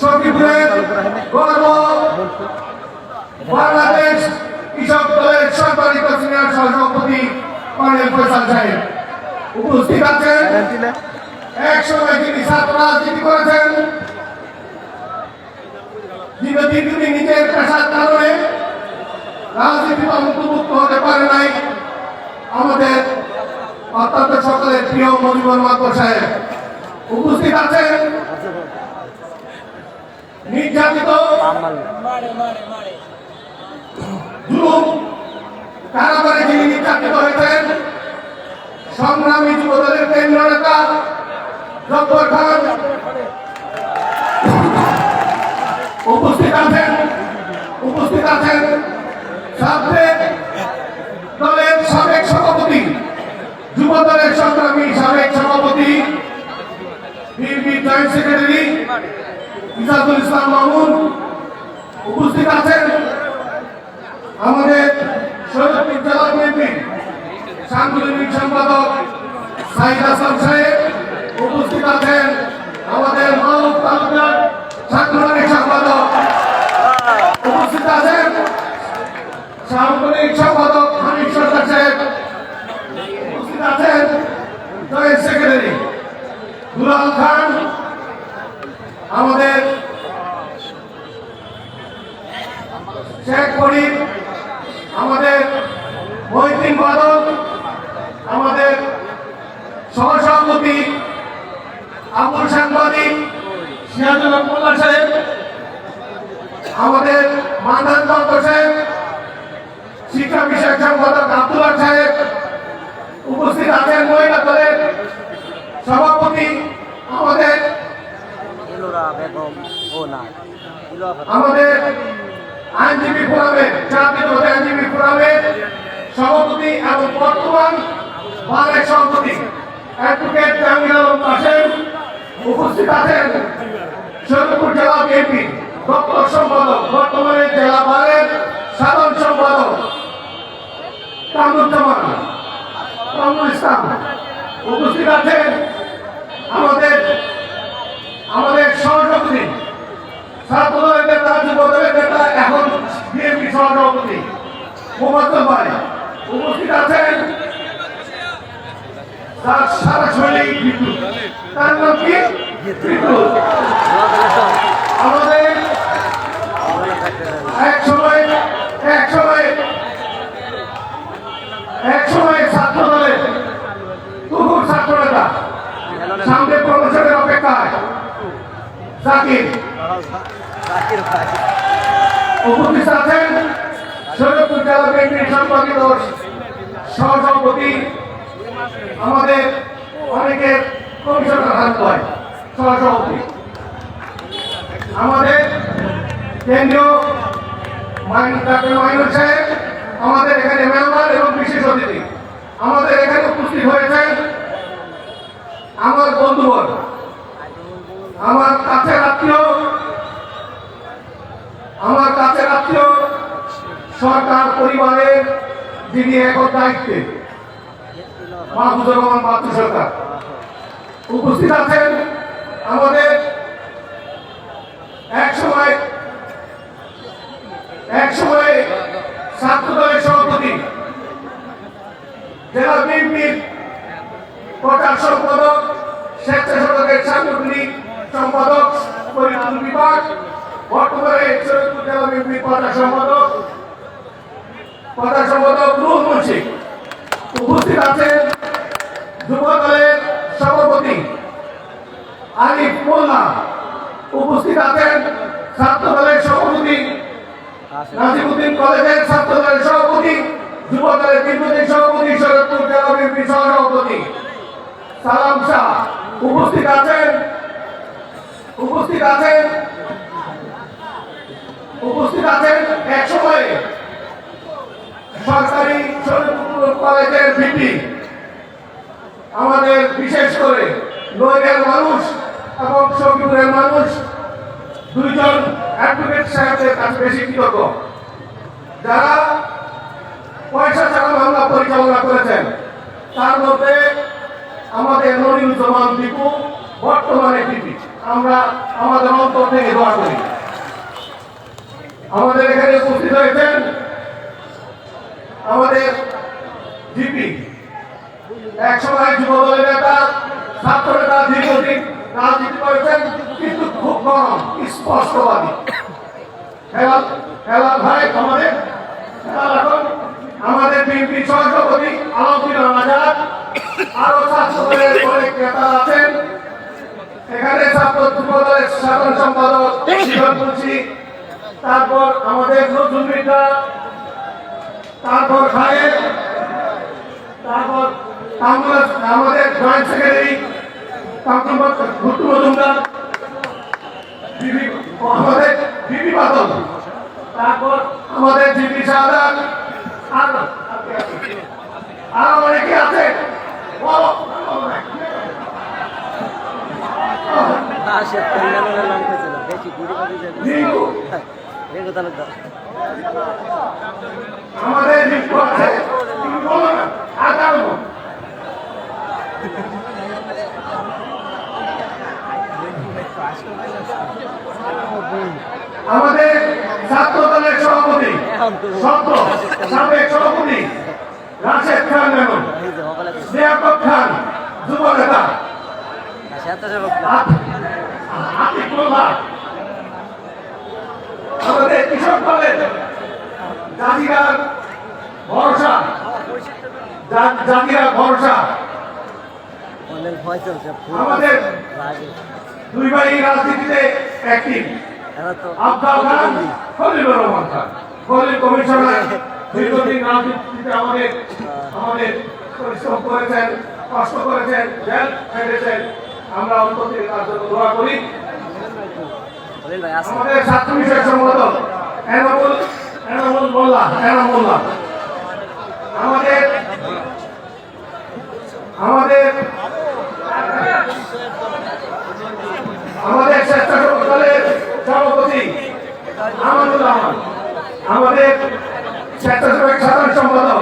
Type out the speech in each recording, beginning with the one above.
সখীপুরের গর্ব বাংলাদেশ কৃষক দলের সম্মানিত সিনিয়র সভাপতি কর্নেল ফয়সাল সাহেব উপস্থিত আছেন। এক সময় তিনি ছাত্র রাজনীতি করেছেন দীর্ঘদিন নিজের পেশার কারণে রাজনীতি অন্তর্ভুক্ত হতে পারে নাই, আমাদের অত্যন্ত সকলের প্রিয় মজিবর মাত্র সাহেব উপস্থিত আছেন। নির্যাতিত। কারাগারে যিনি নির্যাতিত হয়েছেন সংগ্রামী যুবদলের কেন্দ্র নেতা জব্বর খান উপস্থিত আছেন উপস্থিত আছেন সাবেক দলের সাবেক সভাপতি যুব দলের সংগ্রামী সাবেক সভাপতি BNP joint secretary Ijajul Islam Mamun উপস্থিত আছেন আমাদের সৈয়দপুর জেলা বিএনপি সাংগঠনিক সম্পাদক সাইদ হাসান সাহেব উপস্থিত আছেন আমাদের মাহবুব তালুকদার সাংগঠনিক সম্পাদক উপস্থিত আছেন সাংগঠনিক সম্পাদক হানিফ সরকার সাহেব উপস্থিত আছেন জয়েন্ট সেক্রেটারি দুলাল খান আমাদের শেখ করিম আমাদের মহিদিন বাদল আমাদের সহসভাপতি আবুল সাংবাদিক সিরাজুল হক মোল্লা সাহেব আমাদের মান্দান দত্ত সাহেব শিক্ষা বিষয়ক সম্পাদক আব্দুল্লাহ সাহেব উপস্থিত আছেন মহিলা দলের সভাপতি আমাদের ইলোরা বেগম ও না ইলোরা আমাদের আইনজীবী ফোরামের জাতীয় আইনজীবী ফোরামের সভাপতি এবং বর্তমান বাংলাদেশ সভাপতি অ্যাডভোকেট জাহাঙ্গীর আলম কাসেম উপস্থিত আছেন শরীরপুর জেলা বিএনপি দপ্তর সম্পাদক বর্তমানে জেলা বারের সাধারণ সম্পাদক কামরুজ্জামান কামরুল ইসলাম উপস্থিত আছেন আমাদের আমাদের সহসভাপতি, ছাত্রদলের নেতা, যুবদলের নেতা, এখন বিএনপি সহসভাপতি, মোহাম্মদ ভাই উপস্থিত আছেন তার সারা শৈলী বিদ্যুৎ। তার নাম কি? বিদ্যুৎ। আমাদের এক সময় এক সময় এক সময় ছাত্র দলের তুমুল ছাত্র নেতা সামনে প্রমোশনের অপেক্ষায় ভাই। উপস্থিত আছেন শরীরপুর জেলা বিএনপির সম্পাদিত সহসভাপতি আমাদের অনেকের কমিশনার হাত হয় সহসভাপতি। আমাদের কেন্দ্রীয় মাইন- ডাক্তার মাইনুল সাহেব আমাদের এখানে মেম্বার এবং বিশেষ অতিথি। আমাদের এখানে উপস্থিত হয়েছেন আমার বন্ধুবর আমার কাছে আত্মীয় আমার কাছে আত্মীয় সরকার পরিবারের যিনি এখন দায়িত্বে মাহবুজুর রহমান বাচ্চু সরকার, উপস্থিত আছেন আমাদের এক সময় এক সময় ছাত্র দলের সভাপতি, জেলা বিএনপির প্রচার সম্পাদক, স্বেচ্ছাসেবকের সাংগঠনিক সম্পাদক পরিচালন বিভাগ, বর্তমানে শরীরপুর জেলা বিএনপির প্রচার সম্পাদক প্রচার সম্পাদক রুহুল মুন্সি। উপস্থিত আছেন যুব দলের সভাপতি আলিফ মোল্লা। উপস্থিত আছেন ছাত্র দলের সভাপতি নাজিমুদ্দিন কলেজের ছাত্র দলের সভাপতি, যুব দলের দীর্ঘদিন সভাপতি শরৎপুর জেলা বিএনপি সভাপতি সালাম শাহ। উপস্থিত আছেন উপস্থিত আছেন? উপস্থিত আছেন এক সময়ে সরকারি কলেজের ভিপি। আমাদের বিশেষ করে নৈরের মানুষ এবং সখীপুরের মানুষ দুইজন অ্যাডভোকেট সাহেবদের কাছে বেশি কৃতজ্ঞ। যারা পয়সা ছাড়া মামলা পরিচালনা করেছেন, তার মধ্যে আমাদের নরিনুজ্জামান দীপু, বর্তমানে ডিপি আমরা আমাদের অন্তর থেকে দোয়া করি। আমাদের এখানে উপস্থিত হয়েছেন আমাদের জিপি এক সময় যুব দলের নেতা, ছাত্র নেতা দীর্ঘদিন রাজনীতি করেছেন, কিন্তু খুব গরম, স্পষ্টবাদী। খেলা খেলা ভাই আমাদের আমাদের বিএনপি সহসভাপতি আলমগীর আজাদ আরও ছাত্র দলের অনেক নেতা আছেন। এখানে ছাত্র যুব সাধারণ সম্পাদক শিবন তুলসী তারপর আমাদের নতুন বিদ্যা তারপর খায়ের তারপর আমাদের জয়েন্ট সেক্রেটারি ভুট্টু মজুমদার তারপর আমাদের আর আর অনেকে আছে। বলো, বলো না। হ্যাঁ সে কল্যাণের নাম করেছিল দেখি ঘুরে বাড়ি যাবে রিঙ্কু, রেঙ্গু তালুকদার আমাদের না আর আমাদের ছাত্র দলের সভাপতি সত্য সাবেক সভাপতি রাশেদ খান মেমন খান যুব নেতা। স্বেচ্ছাসেবক আতিকুল্লাহ আমাদের কৃষক দলের জাতিরার ভরসা জাতিরার ভরসা। অনেক ভয় চলছে ফুল আমাদের দুই ভাই রাজনীতিতে অ্যাক্টিভ আফজাল খান খলিলুর রহমান খান খলিল কমিশনার দীর্ঘদিন রাজনীতিতে আমাদের আমাদের পরিশ্রম করেছেন কষ্ট করেছেন জেল খেটেছেন। আমরা অন্তর থেকে তার জন্য দোয়া করি। আমাদের ছাত্র বিষয় সম্পাদক এনামুল এনামুল মোল্লা এনামুল্লাহ। আমাদের আমাদের আমাদের স্বেচ্ছাসেবক দলের সভাপতি আমানুল রহমান আমাদের স্বেচ্ছাসেবক সাধারণ সম্পাদক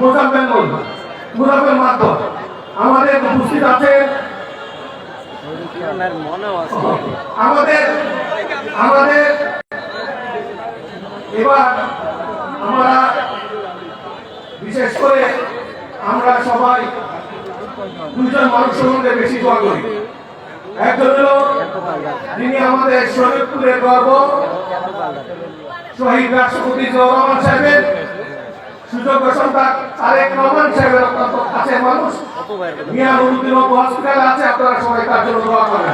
মুজাম্মেল মুল মুজাম্মেল মাধ্যম আমাদের উপস্থিত আছেন আছে আমাদের আমাদের, এবার আমরা বিশেষ করে আমরা সবাই দুজন মানুষ সম্বন্ধে বেশি দোয়া করি। একজন হলো যিনি আমাদের শরীরপুরের গর্ব, শহীদ রাষ্ট্রপতি রহমান সাহেবের সুযোগ্য সন্তান তারেক রহমান সাহেবের কাছের মানুষ? মিয়া নুরুদ্দিন অপু হসপিটালে আছে, আপনারা সবাই তার জন্য দোয়া করেন।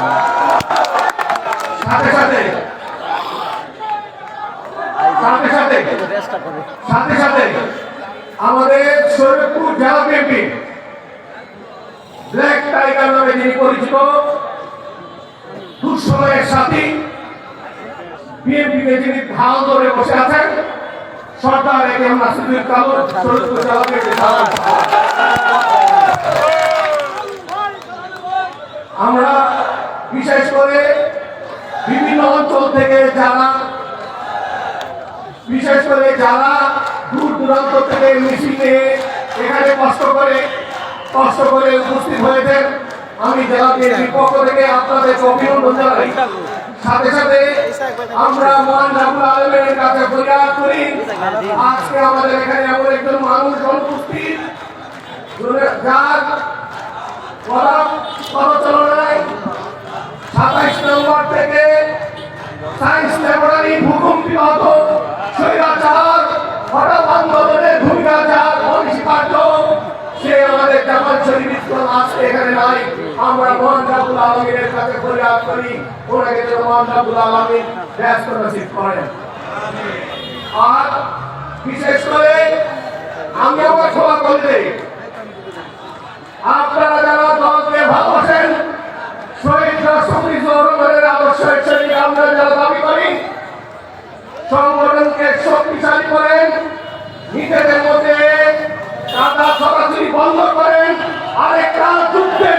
সাথে সাথে। সাথে সাথে। সাথে সাথে। আমাদের শরীরপুর জেলা বিএনপি। ব্ল্যাক টাইগার নামে যিনি পরিচিত, দুঃসময়ের সাথী, বিএনপিতে যিনি ঢাল ধরে বসে আছেন Sardar A K M Nasiruddin Kalu Shariatpur আমরা বিশেষ করে বিভিন্ন অঞ্চল থেকে যারা, বিশেষ করে যারা দূর দূরান্ত থেকে মিছিলে এখানে কষ্ট করে কষ্ট করে উপস্থিত হয়েছেন, আমি জেলাকে পক্ষ থেকে আপনাদের অভিনন্দন জানাই। সাথে সাথে আমরা মহান রাবুল আলমের কাছে ফরিয়াদ করি। আজকে আমাদের এখানে এমন একজন মানুষ অনুপস্থিত সে আমাদের নাই। আমরা মহান রাবুল আলমীর কাছে ফরিয়াদ করি। আর বিশেষ করে আমি আমার সভা করলে আপনারা যারা দলকে ভালোবাসেন, শহীদ রাষ্ট্রপতি জহরুলের আদর্শ আমরা যারা দাবি করি, সংগঠনকে শক্তিশালী করেন, নিজেদের মধ্যে সরাসরি বন্ধ করেন, আরেকটা যুদ্ধের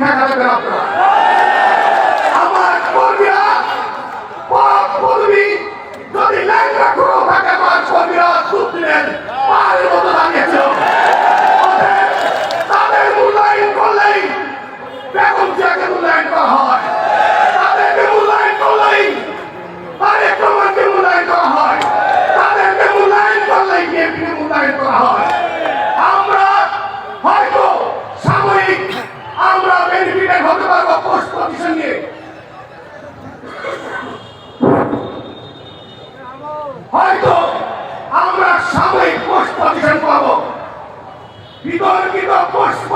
encarnada pela prova.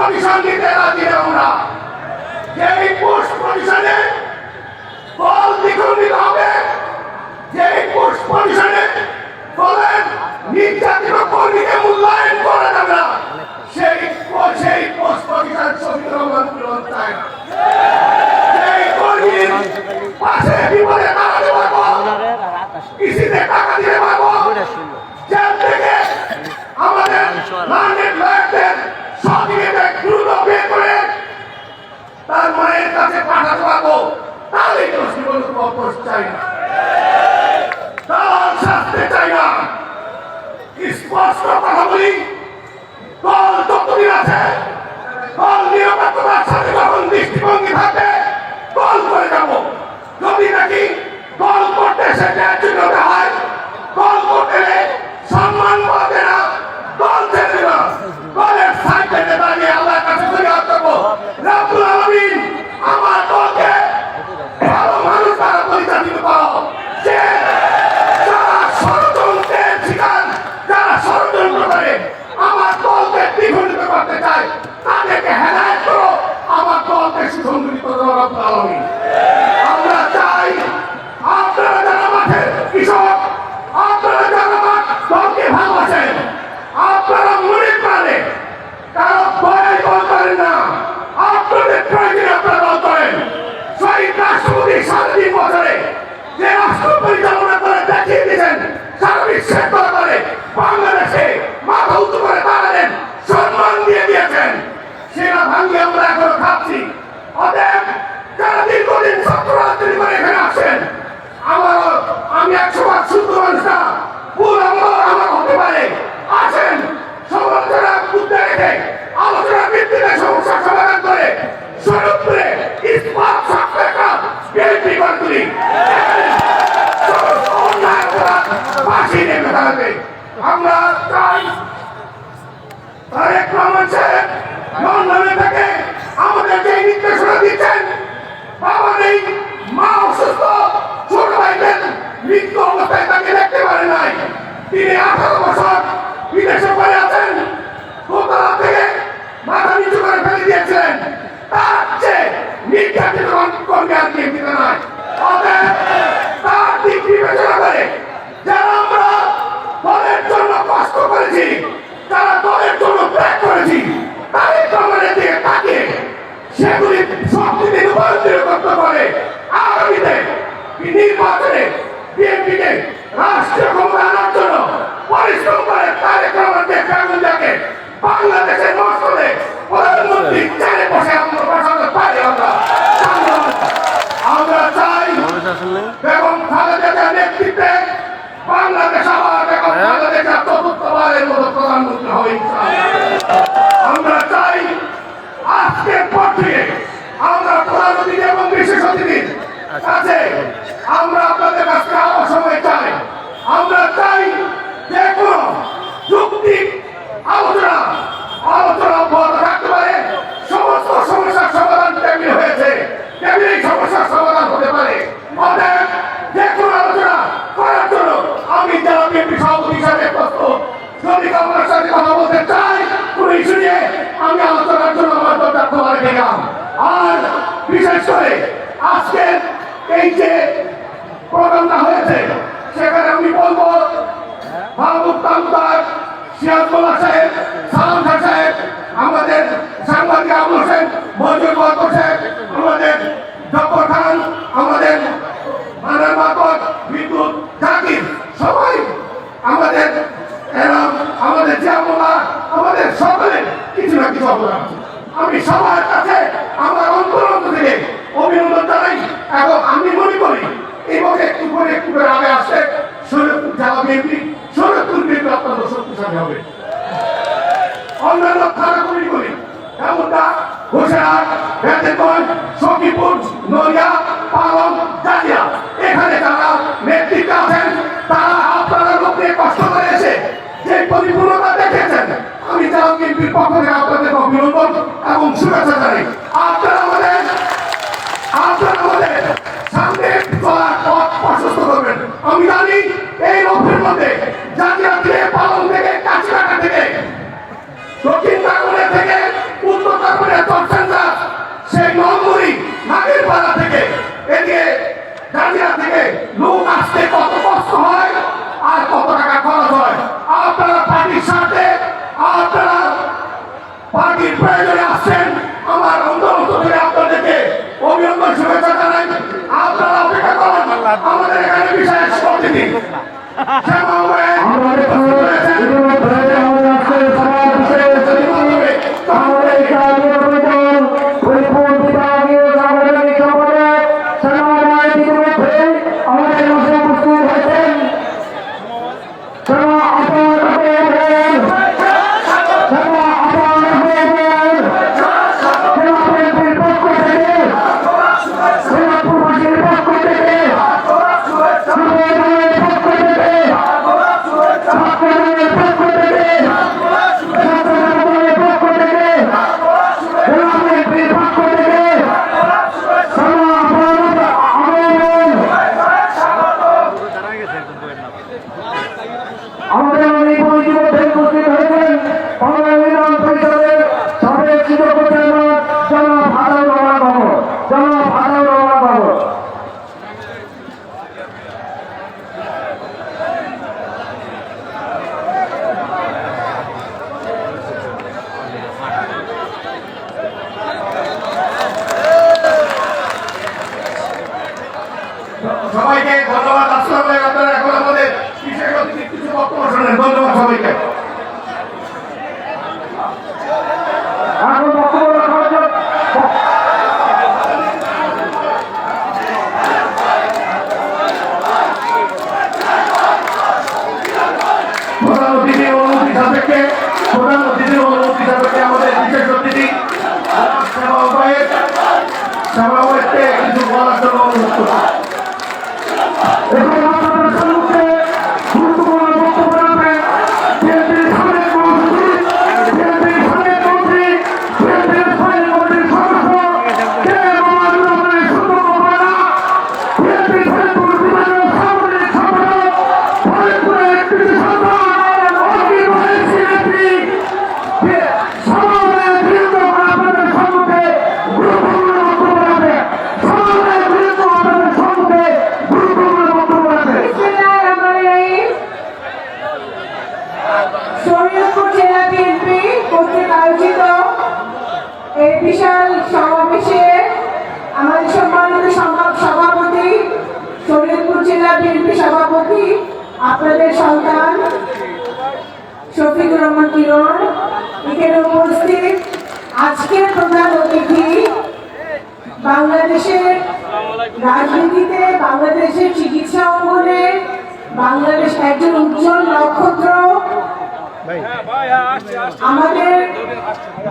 পরিশান্তিতে রাজি দেব না। স্বরূপে ইস্পাত সমস্ত অন্যায় অপরাধ ফাঁসি নেমে দাঁড়াবে আমরা চাই তারেক রহমান সাহেব লন্ডনে থেকে আমাদের যে নির্দেশনা দিচ্ছেন বাবা নেই মা অসুস্থ, ছোট ভাইদের মৃত্যু তিনি আঠারো বছর বিদেশে পড়ে আছেন দোতলা থেকে মাথা নিচু করে ফেলে দিয়েছিলেন তার চেয়ে আর বিএনপিতে নয়। অতএব তার দিক বিবেচনা করে যারা করেছি, যারা দলের জন্য ত্যাগ করেছি, তাদের জন্মের দিকে তাকিয়ে সেগুলি শক্তিতে রূপান্তরিত করতে পারে। আগামীতে নির্বাচনে বিএনপিকে রাষ্ট্রীয় ক্ষমতা আনার জন্য পরিশ্রম করে তারেক রহমানকে ফ্যামিলিটাকে বাংলাদেশের মসলে প্রধানমন্ত্রী চেয়ারে বসে আমরা বসাতে পারি আমরা। আমরা চাই বেগম খালেদা নেতৃত্বে বাংলাদেশ আবার বেগম খালেদা জিয়া চতুর্থবারের মতো প্রধানমন্ত্রী হবে আমরা চাই আজকের পর থেকে আমরা প্রধান অতিথি এবং বিশেষ অতিথির কাছে আমরা আপনাদের কাছে আরও সময় চাই। আমরা চাই যে কোনো যুক্তি আলোচনা আলোচনা কোন ইস্যু আমি জন্য আমার দরজা খোলা রেখে গেলাম আর বিশেষ করে আজকের এই যে প্রোগ্রামটা হয়েছে, সেখানে আমি বলব, মাহবুব তালুকদার সিরাজুল্লাহ সাহেব, সালাম খান সাহেব, আমাদের সাংবাদিক আবুল হোসেন মজুর বরকর সাহেব, আমাদের জব্বর খান, আমাদের মানার মাকত বিদ্যুৎ, জাকির, সবাই আমাদের এরম আমাদের জিয়ামুল্লাহ আমাদের সকলের কিছু না কিছু অবদান। আমি সবার কাছে, আমার অন্তরন্ত থেকে অভিনন্দন জানাই এবং আমি মনে করি এবং একটু করে একটু করে আগে আসে শরীরপুর জেলা বিএনপি শরীরপুর বিএনপি অত্যন্ত শক্তিশালী হবে অন্যান্য থানা করি এমনটা ঘোষাহাট বেতেগঞ্জ সখীপুর, নড়িয়া, পালং জালিয়া এখানে যারা নেতৃত্ব আছেন, তারা আপনারা লোককে কষ্ট করে এসে যে পরিপূর্ণতা দেখেছেন। আমি তাহলে পক্ষ আপনাদের অভিনন্দন এবং শুভেচ্ছা জানাই। সবাইকে ধন্যবাদ। আসসালাম আপনারা এখন আমাদের বিশেষ কিছু বক্তব্য শোনেন ধন্যবাদ সবাইকে।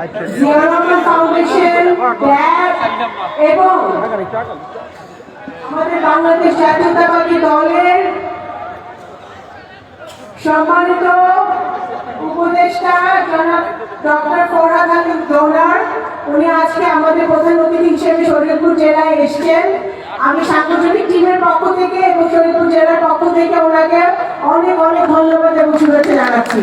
জিয়া রহমান ফাউন্ডেশন এবং আমাদের বাংলাদেশ জাতীয়তাবাদী দলের সম্মানিত উপদেষ্টা জনাব ডক্টর ফরহাদ আলী ডোনার উনি আজকে আমাদের প্রধান অতিথি হিসেবে শরীয়তপুর জেলায় এসেছেন আমি সাংগঠনিক টিমের পক্ষ থেকে এবং শরীয়তপুর জেলার পক্ষ থেকে ওনাকে অনেক অনেক ধন্যবাদ এবং শুভেচ্ছা জানাচ্ছি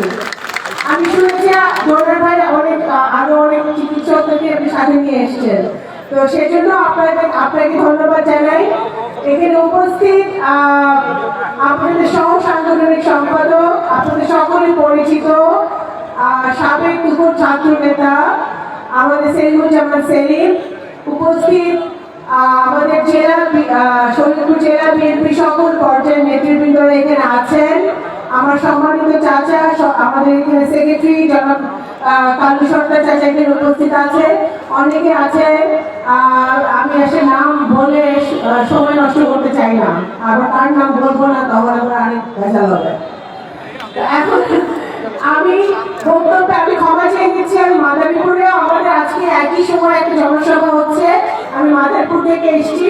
আমি শুনেছি ডোনার ভাই অনেক আরও অনেক চিকিৎসকদেরকে আপনি সাথে নিয়ে এসেছেন। তো সেজন্য আপনাকে আপনাকে ধন্যবাদ জানাই। এখানে উপস্থিত আপনাদের সহ সাংগঠনিক সম্পাদক, আপনাদের সকলে পরিচিত সাবেক দুপুর ছাত্র নেতা, আমাদের সেলিমুজ্জামান সেলিম, উপস্থিত আমাদের জেলা শরীরপুর জেলা বিএনপি সকল পর্যায়ের নেতৃবৃন্দরা এখানে আছেন। আমার সম্মানিত চাচা আমাদের এখানে সেক্রেটারি জনাব কালু সরকার চাচা এখানে উপস্থিত আছে। অনেকে আছে আমি এসে নাম বলে সময় নষ্ট করতে চাই না। আবার তার নাম বলব না, তখন আবার অনেক ভেজাল হবে। এখন আমি বক্তব্যে আমি ক্ষমা চেয়ে নিচ্ছি, আমি মাদারীপুরে আমাদের আজকে একই সময় একটা জনসভা হচ্ছে। আমি মাদারীপুর থেকে এসেছি।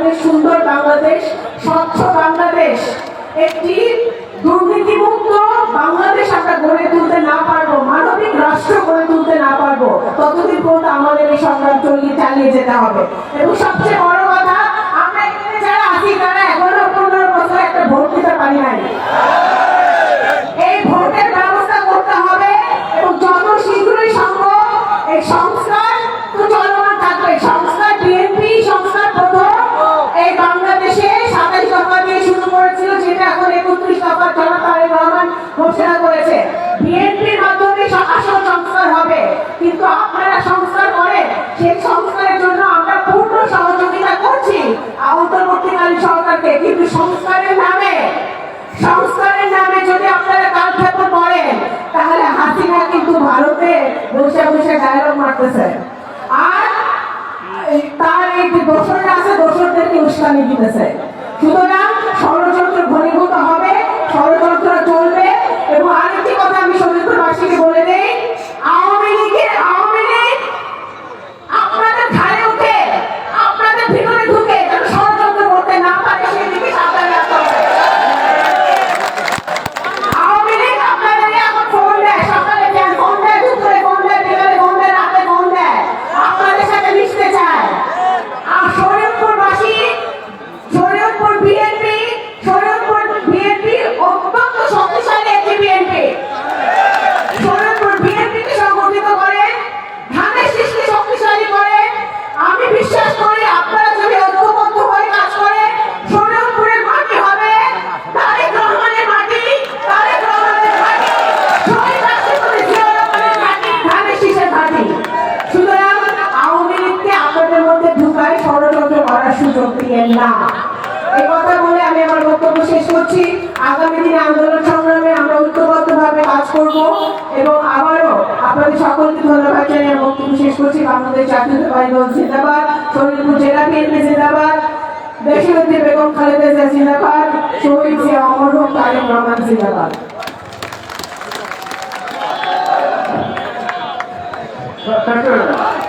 বাংলাদেশ সুন্দর বাংলাদেশ, স্বচ্ছ বাংলাদেশ। একটি দুর্নীতিমুক্ত বাংলাদেশ আমরা গড়ে তুলতে না পারব, মানবিক রাষ্ট্র গড়ে তুলতে না পারব, ততদিন পর্যন্ত আমাদের এই সংগ্রাম চলিয়ে চালিয়ে যেতে হবে। এবং সবচেয়ে বড় কথা, আমরা এখানে যারা আছি, তারা এখনও পনেরো বছর একটা ভোট দিতে পারি নাই। বসে বসে ডায়লগ মারতেছে। আর তার এই যে আছে দোসরদেরকে উস্কানি দিতেছে। সুতরাং ষড়যন্ত্র করছি আগামী দিনে আন্দোলন সংগ্রামে আমরা ঐক্যবদ্ধভাবে কাজ করব এবং আবারও আপনাদের সকলকে ধন্যবাদ জানিয়ে বক্তব্য শেষ করছি। বাংলাদেশ জাতীয়তাবাদী দল জিন্দাবাদ, শরীরপুর জেলা বিএনপি জিন্দাবাদ, দেশনেত্রী বেগম খালেদা জিয়া জিন্দাবাদ, শহীদ জিয়া অমর হোক, তারেক রহমান জিন্দাবাদ। অপু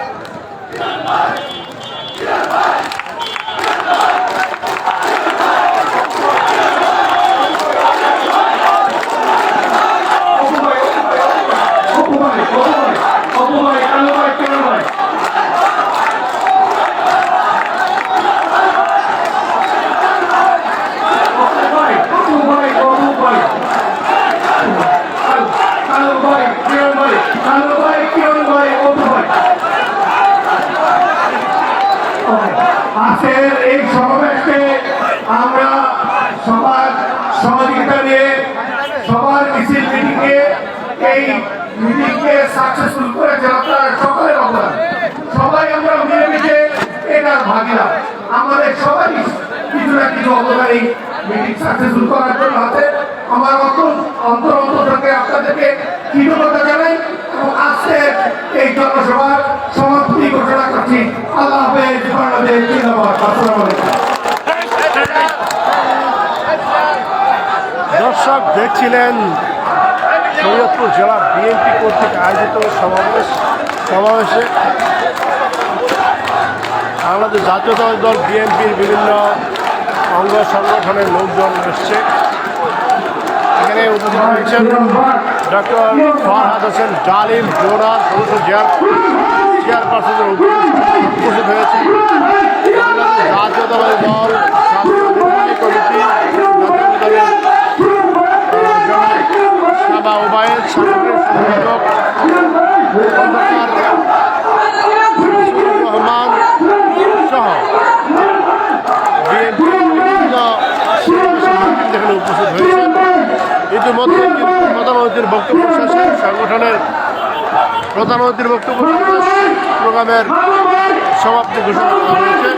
এই মিটিংকে সাকসেসফুল করেছে আপনারা সকলের অবদান, সবাই আমরা মিলেমিশে এটার ভাগিদার আমাদের সবাই কিছু না কিছু অবদান এই মিটিং সাকসেসফুল করার জন্য আছে। আমার অন্তর অন্তর থেকে আপনাদেরকে কৃতজ্ঞতা জানাই এবং আজকে এই জনসভার সমাপ্তি ঘোষণা করছি। আল্লাহ হাফেজ, বাংলাদেশ জিন্দাবাদ। আসসালামু আলাইকুম। দর্শক, দেখছিলেন শরীয়তপুর জেলা বিএনপি কর্তৃক আয়োজিত সমাবেশ সমাবেশে বাংলাদেশ জাতীয়তাবাদী দল বিএনপির বিভিন্ন অঙ্গ সংগঠনের লোকজন এসছে। এখানে উপস্থিত হয়েছেন ডক্টর ফরহাদ হোসেন ডালিম জোড়া সদস্য চেয়ার চেয়ারপারসনের উপস্থিত হয়েছে। জাতীয়তাবাদী দল সাবা ওবায়েদ সাংগঠনিক সম্পাদক রহমান সহ বিএনপির বিভিন্ন উপস্থিত হয়েছে। ইতিমধ্যে প্রধানমন্ত্রীর বক্তব্য শেষে সংগঠনের প্রধানমন্ত্রীর বক্তব্য প্রোগ্রামের সমাপ্তি ঘোষণা করা হয়েছে।